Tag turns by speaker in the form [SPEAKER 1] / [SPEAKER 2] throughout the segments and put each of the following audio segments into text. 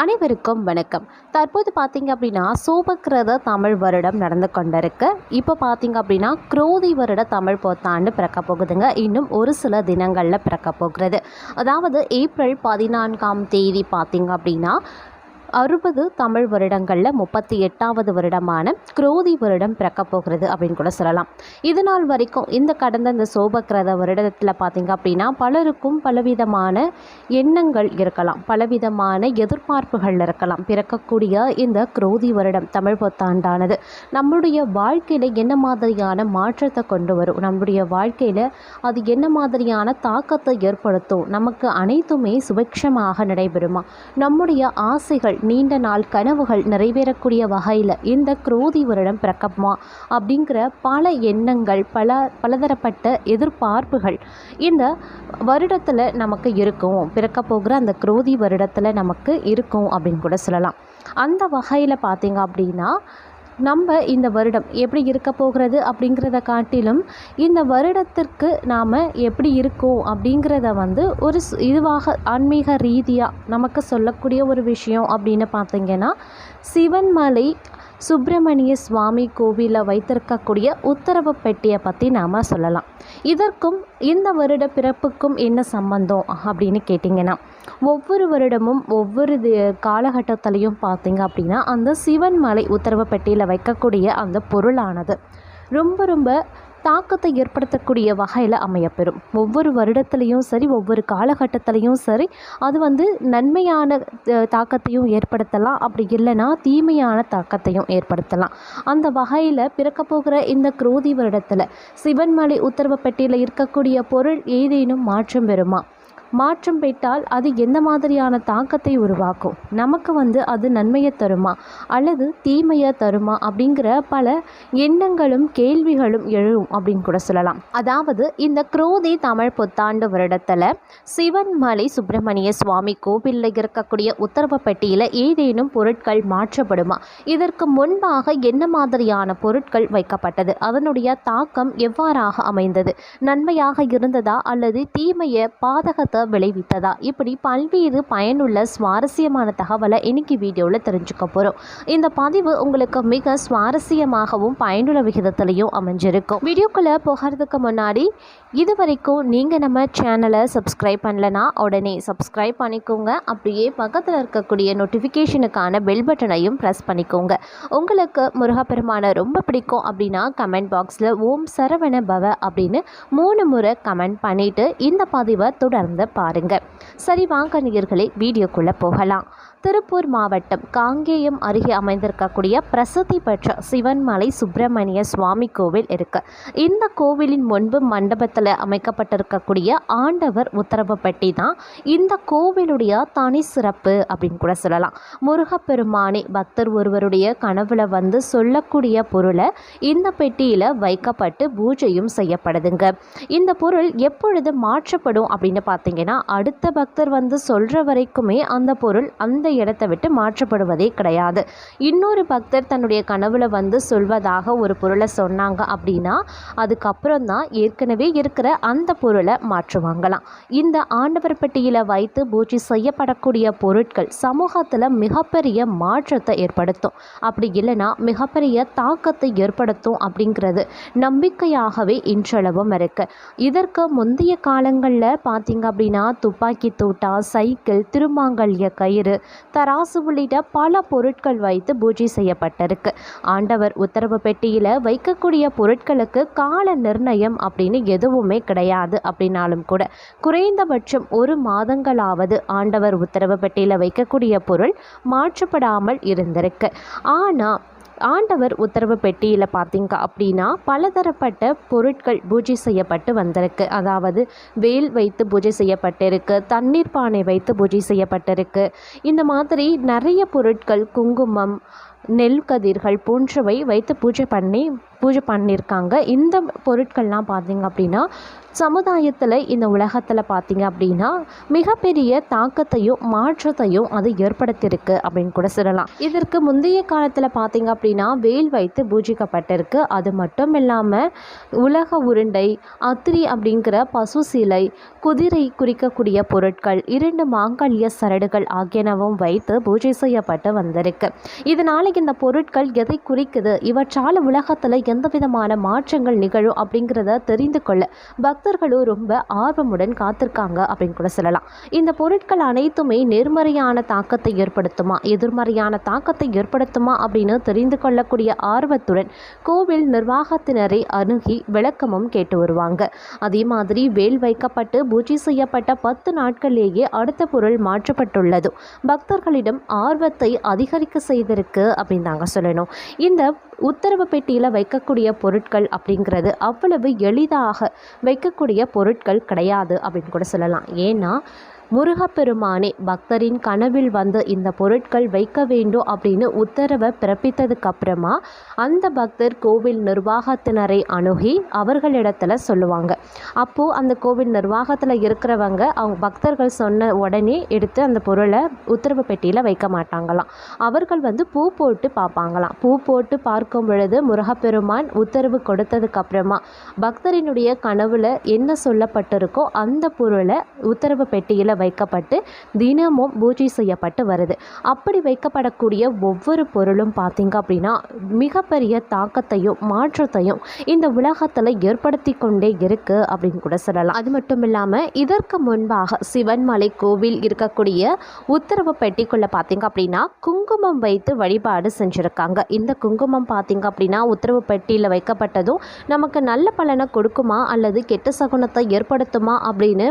[SPEAKER 1] அனைவருக்கும் வணக்கம். தற்போது பார்த்தீங்க அப்படின்னா சோபக்கிரத தமிழ் வருடம் நடந்து கொண்டிருக்கு. இப்போ பார்த்தீங்க அப்படின்னா குரோதி வருட தமிழ் புத்தாண்டு பிறக்க போகுதுங்க. இன்னும் ஒரு சில தினங்களில் பிறக்க போகிறது. அதாவது ஏப்ரல் பதினான்காம் தேதி பார்த்தீங்க அப்படின்னா அறுபது தமிழ் வருடங்களில் முப்பத்தி எட்டாவது வருடமான குரோதி வருடம் பிறக்கப்போகிறது அப்படின்னு கூட சொல்லலாம். இது நாள் வரைக்கும் இந்த கடந்த இந்த சோபக்கிரத வருடத்தில் பார்த்திங்க அப்படின்னா பலருக்கும் பலவிதமான எண்ணங்கள் இருக்கலாம். பலவிதமான எதிர்பார்ப்புகள் இருக்கலாம். பிறக்கக்கூடிய இந்த குரோதி வருடம் தமிழ் புத்தாண்டானது நம்முடைய வாழ்க்கையில் என்ன மாதிரியான மாற்றத்தை கொண்டு வரும்? நம்முடைய வாழ்க்கையில் அது என்ன மாதிரியான தாக்கத்தை ஏற்படுத்தும்? நமக்கு அனைத்துமே சுபிக்ஷமாக நடைபெறுமா? நம்முடைய ஆசைகள் நீண்ட நாள் கனவுகள் நிறைவேறக்கூடிய வகையில் இந்த குரோதி வருடம் பிறக்கமா அப்படிங்கிற பல எண்ணங்கள் பல பலதரப்பட்ட எதிர்பார்ப்புகள் இந்த வருடத்தில் நமக்கு இருக்கும். பிறக்க போகிற அந்த குரோதி வருடத்தில் நமக்கு இருக்கும் அப்படின்னு கூட சொல்லலாம். அந்த வகையில் பார்த்தீங்க அப்படின்னா நம்ம இந்த வருடம் எப்படி இருக்க போகிறது அப்படிங்கிறத காட்டிலும் இந்த வருடத்திற்கு நாம் எப்படி இருக்கோம் அப்படிங்கிறத வந்து ஒரு ஸ்- இதுவாக ஆன்மீக ரீதியாக நமக்கு சொல்லக்கூடிய ஒரு விஷயம் அப்படின்னு பார்த்தீங்கன்னா சிவன்மலை சுப்பிரமணிய சுவாமி கோவிலில் வைத்திருக்கக்கூடிய உத்தரவு பெட்டியை பற்றி நாம் சொல்லலாம். இதற்கும் இந்த வருட பிறப்புக்கும் என்ன சம்பந்தம் அப்படின்னு கேட்டிங்கன்னா ஒவ்வொரு வருடமும் ஒவ்வொரு தி- காலகட்டத்திலையும் பார்த்தீங்க அப்படின்னா அந்த சிவன் மலை உத்தரவு பெட்டியில் வைக்கக்கூடிய அந்த பொருளானது. ரொம்ப ரொம்ப தாக்கத்தை ஏற்படுத்தக்கூடிய வகையில் அமையப்பெறும். ஒவ்வொரு வருடத்துலேயும் சரி ஒவ்வொரு காலகட்டத்திலையும் சரி அது வந்து நன்மையான தாக்கத்தையும் ஏற்படுத்தலாம். அப்படி இல்லைன்னா தீமையான தாக்கத்தையும் ஏற்படுத்தலாம். அந்த வகையில் பிறக்க போகிற இந்த குரோதி வருடத்தில் சிவன்மலை உத்தரவு பெட்டியில் இருக்கக்கூடிய பொருள் ஏதேனும் மாற்றம் பெறுமா? மாற்றம் பெற்றால் அது எந்த மாதிரியான தாக்கத்தை உருவாக்கும்? நமக்கு வந்து அது நன்மையை தருமா? அல்லது தீமையை தருமா? அப்படிங்கிற பல எண்ணங்களும் கேள்விகளும் எழும் அப்படின்னு கூட சொல்லலாம். அதாவது இந்த குரோதி தமிழ் புத்தாண்டு வருடத்தில் சிவன்மலை சுப்பிரமணிய சுவாமி கோவிலில் இருக்கக்கூடிய உத்தரவு பெட்டியில் ஏதேனும் பொருட்கள் மாற்றப்படுமா? இதற்கு முன்பாக என்ன மாதிரியான பொருட்கள் வைக்கப்பட்டது? அதனுடைய தாக்கம் எவ்வாறாக அமைந்தது? நன்மையாக இருந்ததா? அல்லது தீமையை பாதகத்தை விளைவித்ததா? இப்படி பல்வேறு பயனுள்ள சுவாரஸ்யமான தகவலை இன்னைக்கு வீடியோவில் தெரிஞ்சுக்க போகிறோம் இந்த பதிவு உங்களுக்கு மிக சுவாரஸ்யமாகவும் பயனுள்ள விகிதத்திலையும் அமைஞ்சிருக்கும். வீடியோக்குள்ளே போகிறதுக்கு முன்னாடி இது வரைக்கும் நீங்கள் நம்ம சேனலை சப்ஸ்கிரைப் பண்ணலனா உடனே சப்ஸ்கிரைப் பண்ணிக்கோங்க. அப்படியே பக்கத்தில் இருக்கக்கூடிய நோட்டிஃபிகேஷனுக்கான பெல் பட்டனையும் ப்ரெஸ் பண்ணிக்கோங்க. உங்களுக்கு முருகப்பெருமானை ரொம்ப பிடிக்கும் அப்படின்னா கமெண்ட் பாக்ஸில் ஓம் சரவண பவ அப்படின்னு மூணு முறை கமெண்ட் பண்ணிவிட்டு இந்த பதிவை தொடர்ந்து பாருங்கள் சரி வாங்க நேயர்களே வீடியோக்குள்ளே போகலாம். திருப்பூர் மாவட்டம் காங்கேயம் அருகே அமைந்திருக்கக்கூடிய பிரசித்தி பெற்ற சிவன்மலை சுப்பிரமணிய சுவாமி கோவில் இருக்கு. இந்த கோவிலின் முன்பு மண்டபத்தில் அமைக்கப்பட்டிருக்கக்கூடிய ஆண்டவர் உத்தரவு பெட்டி தான் இந்த கோவிலுடைய தனி சிறப்பு அப்படின்னு கூட சொல்லலாம். முருகப்பெருமானே பக்தர் ஒருவருடைய கனவுல வந்து சொல்லக்கூடிய பொருளை இந்த பெட்டியில் வைக்கப்பட்டு பூஜையும் செய்யப்படுதுங்க. இந்த பொருள் எப்பொழுது மாற்றப்படும் அப்படின்னு பார்த்தீங்கன்னா அடுத்த பக்தர் வந்து சொல்கிற வரைக்குமே அந்த பொருள் அந்த இடத்தை விட்டு மாற்றப்படுவதே கிடையாது. இன்னொரு பக்தர் தன்னுடைய கனவுல வந்து சொல்வதாக ஒரு பொருளை சொன்னாங்க அப்படின்னா அதுக்கப்புறம் தான் ஏற்கனவே இருக்கிற அந்த பொருளை மாற்றுவாங்களாம். இந்த ஆண்டவர் பெட்டியில் வைத்து பூஜை செய்யப்படக்கூடிய பொருட்கள் சமூகத்தில் மிகப்பெரிய மாற்றத்தை ஏற்படுத்தும். அப்படி இல்லைன்னா மிகப்பெரிய தாக்கத்தை ஏற்படுத்தும் அப்படிங்கிறது நம்பிக்கையாகவே இன்றளவும் இருக்கு. இதற்கு முந்தைய காலங்களில் பார்த்தீங்க அப்படின்னா துப்பாக்கி தூட்டா சைக்கிள் திருமாங்கல்ய கயிறு தராசு உள்ளிட்ட பல பொருட்கள் வைத்து பூஜை செய்யப்பட்டிருக்கு. ஆண்டவர் உத்தரவு பெட்டியில் வைக்கக்கூடிய பொருட்களுக்கு கால நிர்ணயம் அப்படின்னு எதுவுமே கிடையாது அப்படின்னாலும் கூட குறைந்தபட்சம் ஒரு மாதங்களாவது ஆண்டவர் உத்தரவு பெட்டியில் வைக்கக்கூடிய பொருள் மாற்றப்படாமல் இருந்திருக்கு. ஆனால் ஆண்டவர் உத்தரவு பெட்டியில் பார்த்தீங்க அப்படின்னா பலதரப்பட்ட பொருட்கள் பூஜை செய்யப்பட்டு வந்திருக்கு. அதாவது வேல் வைத்து பூஜை செய்யப்பட்டிருக்கு தண்ணீர் பானை வைத்து பூஜை செய்யப்பட்டிருக்கு. இந்த மாதிரி நிறைய பொருட்கள் குங்குமம் நெல் கதிர்கள் போன்றவை வைத்து பூஜை பண்ணி பூஜை பண்ணியிருக்காங்க இந்த பொருட்கள்லாம் பார்த்தீங்க அப்படின்னா சமுதாயத்தில் இந்த உலகத்தில் பார்த்தீங்க அப்படின்னா மிகப்பெரிய தாக்கத்தையும் மாற்றத்தையும் அது ஏற்படுத்தியிருக்கு அப்படின்னு கூட சொல்லலாம். இதற்கு முந்தைய காலத்தில் பார்த்தீங்க அப்படின்னா வேல் வைத்து பூஜிக்கப்பட்டிருக்கு. அது மட்டும் இல்லாமல் உலக உருண்டை அத்திரி அப்படிங்கிற பசு சிலை குதிரை குறிக்கக்கூடிய பொருட்கள் இரண்டு மாங்கல்ய சரடுகள் ஆகியனவும் வைத்து பூஜை செய்யப்பட்டு வந்திருக்கு. இதனால் இந்த பொருட்கள் எதை குறிக்குது? இவற்றால் உலகத்தில் எந்த விதமான மாற்றங்கள் நிகழும் அப்படிங்கிறத தெரிந்து கொள்ள பக்தர்களும் ரொம்ப ஆர்வமுடன் காத்திருக்காங்க அப்படின்னு கூட சொல்லலாம். இந்த பொருட்கள் அனைத்துமே நேர்மறையான தாக்கத்தை ஏற்படுத்துமா? எதிர்மறையான தாக்கத்தை ஏற்படுத்துமா அப்படின்னு தெரிந்து கொள்ளக்கூடிய ஆர்வத்துடன் கோவில் நிர்வாகத்தினரை அணுகி விளக்கமும் கேட்டு வருவாங்க. அதே மாதிரி வேல் வைக்கப்பட்டு பூஜை செய்யப்பட்ட பத்து நாட்களிலேயே அடுத்த பொருள் மாற்றப்பட்டுள்ளது. பக்தர்களிடம் ஆர்வத்தை அதிகரிக்க செய்திருக்கு அப்படின்னு தாங்க சொல்லணும். இந்த உத்தரவு பெட்டியில் வைக்கக்கூடிய பொருட்கள் அப்படிங்கிறது அவ்வளவு எளிதாக வைக்கக்கூடிய பொருட்கள் கிடையாது அப்படின்னு கூட சொல்லலாம். ஏன்னா முருகப்பெருமானே பக்தரின் கனவில் வந்து இந்த பொருட்கள் வைக்க வேண்டும் அப்படின்னு உத்தரவை பிறப்பித்ததுக்கு அப்புறமா அந்த பக்தர் கோவில் நிர்வாகத்தினரை அணுகி அவர்களிடத்துல சொல்லுவாங்க. அப்போது அந்த கோவில் நிர்வாகத்தில் இருக்கிறவங்க அவங்க பக்தர்கள் சொன்ன உடனே எடுத்து அந்த பொருளை உத்தரவு பெட்டியில் வைக்க மாட்டாங்களாம். அவர்கள் வந்து பூ போட்டு பார்ப்பாங்களாம். பூ போட்டு பார்க்கும் பொழுது முருகப்பெருமான் உத்தரவு கொடுத்ததுக்கு அப்புறமா பக்தரினுடைய கனவுல என்ன சொல்லப்பட்டிருக்கோ அந்த பொருளை உத்தரவு பெட்டியில் வைக்கப்பட்டு தினமும் பூஜை செய்யப்பட்டு வருது. அப்படி வைக்கப்படக்கூடிய ஒவ்வொரு பொருளும் பார்த்தீங்க அப்படின்னா மிகப்பெரிய தாக்கத்தையும் மாற்றத்தையும் இந்த உலகத்தில் ஏற்படுத்தி கொண்டே இருக்கு அப்படின்னு கூட சொல்லலாம். அது மட்டும் இல்லாமல் இதற்கு முன்பாக சிவன்மலை கோவில் இருக்கக்கூடிய உத்தரவு பெட்டிக்குள்ளே பார்த்திங்க அப்படின்னா குங்குமம் வைத்து வழிபாடு செஞ்சுருக்காங்க. இந்த குங்குமம் பார்த்திங்க அப்படின்னா உத்தரவு பெட்டியில் வைக்கப்பட்டதும் நமக்கு நல்ல பலனை கொடுக்குமா அல்லது கெட்ட சகுனத்தை ஏற்படுத்துமா அப்படின்னு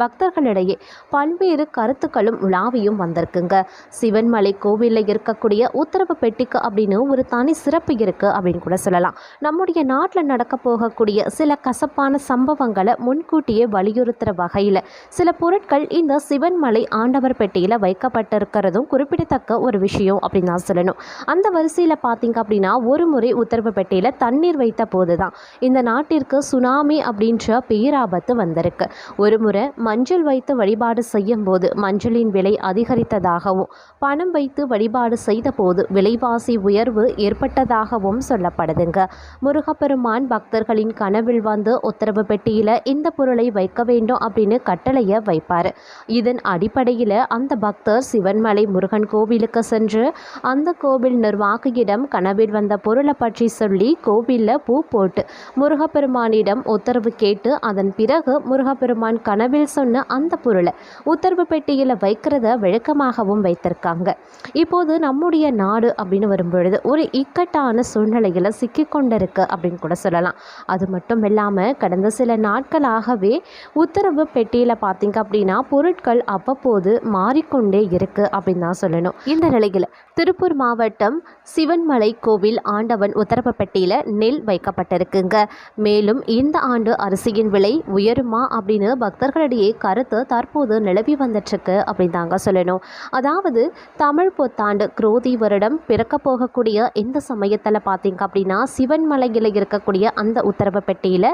[SPEAKER 1] பக்தர்களிடையே பல்வேறு கருத்துக்களும் உலாவியும் வந்திருக்குங்க. சிவன்மலை கோவிலில் இருக்கக்கூடிய உத்தரவு பெட்டிக்கு அப்படின்னு ஒரு தனி சிறப்பு இருக்குது அப்படின்னு கூட சொல்லலாம். நம்முடைய நாட்டில் நடக்க போகக்கூடிய சில கசப்பான சம்பவங்களை முன்கூட்டியே வலியுறுத்துகிற வகையில் சில பொருட்கள் இந்த சிவன்மலை ஆண்டவர் பெட்டியில் வைக்கப்பட்டிருக்கிறதும் குறிப்பிடத்தக்க ஒரு விஷயம் அப்படின்னு தான் சொல்லணும். அந்த வரிசையில் பார்த்தீங்க அப்படின்னா ஒரு முறை உத்தரவு பெட்டியில் தண்ணீர் வைத்த போது தான் இந்த நாட்டிற்கு சுனாமி அப்படின்ற பேராபத்து வந்திருக்கு. ஒரு முறை மஞ்சள் வைத்து வழிபாடு செய்யும் போது மஞ்சளின் விலை அதிகரித்ததாகவும் பணம் வைத்து வழிபாடு செய்தபோது விலைவாசி உயர்வு ஏற்பட்டதாகவும் சொல்லப்படுதுங்க. முருகப்பெருமான் பக்தர்களின் கனவில் வந்து உத்தரவு பெட்டியில் இந்த பொருளை வைக்க வேண்டும் அப்படின்னு கட்டளையை வைப்பார். இதன் அடிப்படையில் அந்த பக்தர் சிவன்மலை முருகன் கோவிலுக்கு சென்று அந்த கோவில் நிர்வாகியிடம் கனவில் வந்த பொருளை பற்றி சொல்லி கோவிலில் பூ போட்டு முருகப்பெருமானிடம் உத்தரவு கேட்டு அதன் பிறகு முருகப்பெருமான் கனவில் சொன்ன அந்த பொருளை உத்தரவு பெட்டியில் வைக்கிறத வழக்கமாகவும் வைத்திருக்காங்க. இப்போது நம்முடைய நாடு அப்படின்னு வரும்பொழுது ஒரு இக்கட்டான சூழ்நிலையில் சிக்கி கொண்டிருக்கு அப்படின்னு கூட சொல்லலாம். அது மட்டும் இல்லாமல் கடந்த சில நாட்களாகவே உத்தரவு பெட்டியில் பார்த்தீங்க அப்படின்னா பொருட்கள் அவ்வப்போது மாறிக்கொண்டே இருக்கு அப்படின்னு தான் சொல்லணும். இந்த நிலையில் திருப்பூர் மாவட்டம் சிவன்மலை கோவில் ஆண்டவன் உத்தரப்பட்டியில் நெல் வைக்கப்பட்டிருக்குங்க. மேலும் இந்த ஆண்டு அரிசியின் விலை உயருமா அப்படின்னு பக்தர்களிடையே கருத்து தற்போது நிலவி வந்துட்டுருக்கு அப்படின்னு தாங்க சொல்லணும். அதாவது தமிழ் புத்தாண்டு குரோதி வருடம் பிறக்க போகக்கூடிய இந்த சமயத்தில் பார்த்தீங்க அப்படின்னா சிவன்மலையில் இருக்கக்கூடிய அந்த உத்தரவுப்பட்டியில்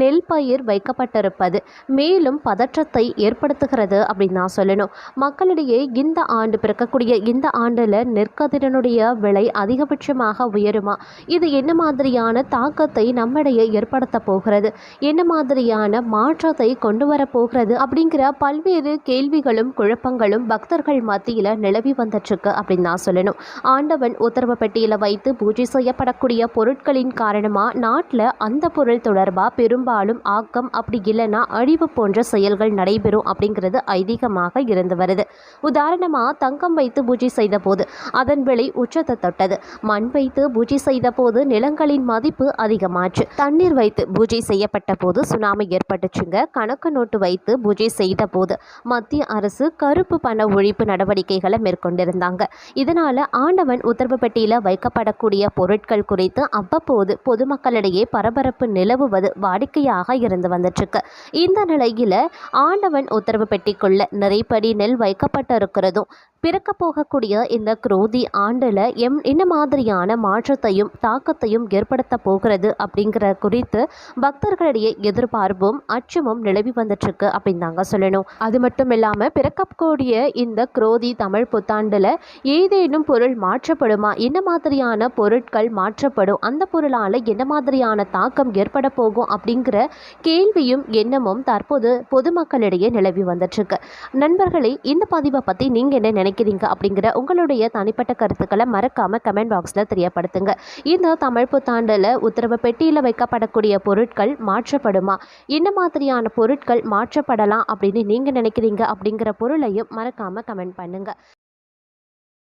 [SPEAKER 1] நெல் பயிர் வைக்கப்பட்டிருப்பது. மேலும் பதற்றத்தை ஏற்படுத்துகிறது அப்படின்னு தான் சொல்லணும். மக்களிடையே இந்த ஆண்டு பிறக்கக்கூடிய இந்த ஆண்டில் நெற்கதிரனுடைய விலை அதிகபட்சமாக உயருமா? இது என்ன மாதிரியான தாக்கத்தை நம்மிடையே ஏற்படுத்த போகிறது? என்ன மாதிரியான மாற்றத்தை கொண்டு வரப்போகிறது அப்படிங்கிற பல்வேறு கேள்விகளும் குழப்பங்களும் பக்தர்கள் மத்தியில் நிலவி வந்துட்டுருக்கு அப்படின்னு தான் சொல்லணும். ஆண்டவன் உத்தரவு பெட்டியில் வைத்து பூஜை செய்யப்படக்கூடிய பொருட்களின் காரணமாக நாட்டில் அந்த பொருள் தொடர்பாக பெரும்பாலும் ஆக்கம் அப்படி இல்லைன்னா அழிவு போன்ற செயல்கள் நடைபெறும் அப்படிங்கிறது ஐதீகமாக இருந்து வருது. உதாரணமாக தங்கம் வைத்து பூஜை செய்த போது அதன் விலை உச்சத்தை தொட்டது மண் வைத்து பூஜை செய்த போது நிலங்களின் மதிப்பு அதிகமாச்சு. தண்ணீர் வைத்து பூஜை செய்யப்பட்ட போது சுனாமி ஏற்பட்டுச்சுங்க. கணக்கு நோட்டு வைத்து பூஜை செய்த போது மத்திய அரசு கருப்பு பண ஒழிப்பு நடவடிக்கைகளை மேற்கொண்டிருந்தாங்க. இதனால ஆண்டவன் உத்தரவு பெட்டியில் வைக்கப்படக்கூடிய பொருட்கள் குறித்து அவ்வப்போது பொதுமக்களிடையே பரபரப்பு நிலவுவது வாடிக்கையாக இருந்து வந்துட்டுருக்கு. இந்த நிலையில் ஆண்டவன் உத்தரவு பெட்டிக்குள்ள நிறைப்படி நெல் வைக்கப்பட்டிருக்கிறதும் பிறக்க போகக்கூடிய இந்த குரோதி ஆண்டில் எம் என்ன மாதிரியான மாற்றத்தையும் தாக்கத்தையும் ஏற்படுத்த போகிறது அப்படிங்கிற குறித்து பக்தர்களிடையே எதிர்பார்ப்பும் அச்சமும் நிலவி வந்துட்டுருக்கு அப்படின்னு தாங்க சொல்லணும். அது மட்டும் இல்லாமல் பிறக்கக்கூடிய இந்த குரோதி தமிழ் புத்தாண்டில் ஏதேனும் பொருள் மாற்றப்படுமா? என்ன மாதிரியான பொருட்கள் மாற்றப்படும்? அந்த பொருளால் என்ன மாதிரியான தாக்கம் ஏற்பட போகும் அப்படிங்கிற கேள்வியும் எண்ணமும் தற்போது பொதுமக்களிடையே நிலவி வந்துட்டுருக்கு. நண்பர்களே இந்த பதிவை பற்றி நீங்கள் என்ன நினைக்கிறீங்க அப்படிங்கிற உங்களுடைய தனிப்பட்ட கருத்துக்களை மறக்காமல் கமெண்ட் பாக்ஸில் தெரியப்படுத்துங்க. இந்த தமிழ் புத்தாண்டில் உத்தரவு பெட்டியில் வைக்கப்படக்கூடிய பொருட்கள் மாற்றப்படுமா? என்ன மாதிரியான பொருட்கள் மாற்றப்படலாம் அப்படின்னு நீங்கள் நினைக்கிறீங்க அப்படிங்கிற பொருளையும் மறக்காமல் கமெண்ட் பண்ணுங்கள்